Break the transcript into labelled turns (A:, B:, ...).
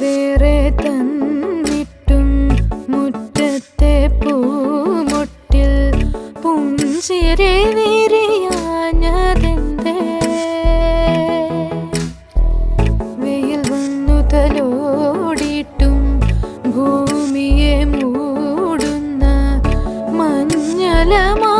A: വേറെ തന്നിട്ടും മുറ്റത്തെ പൂമൊട്ടിൽ പുഞ്ചിരെ വിരിയാഞ്ഞതെന്തേ? വെയിൽ വന്നു തലോടിയിട്ടും ഭൂമിയെ മൂടുന്ന മഞ്ഞലമാ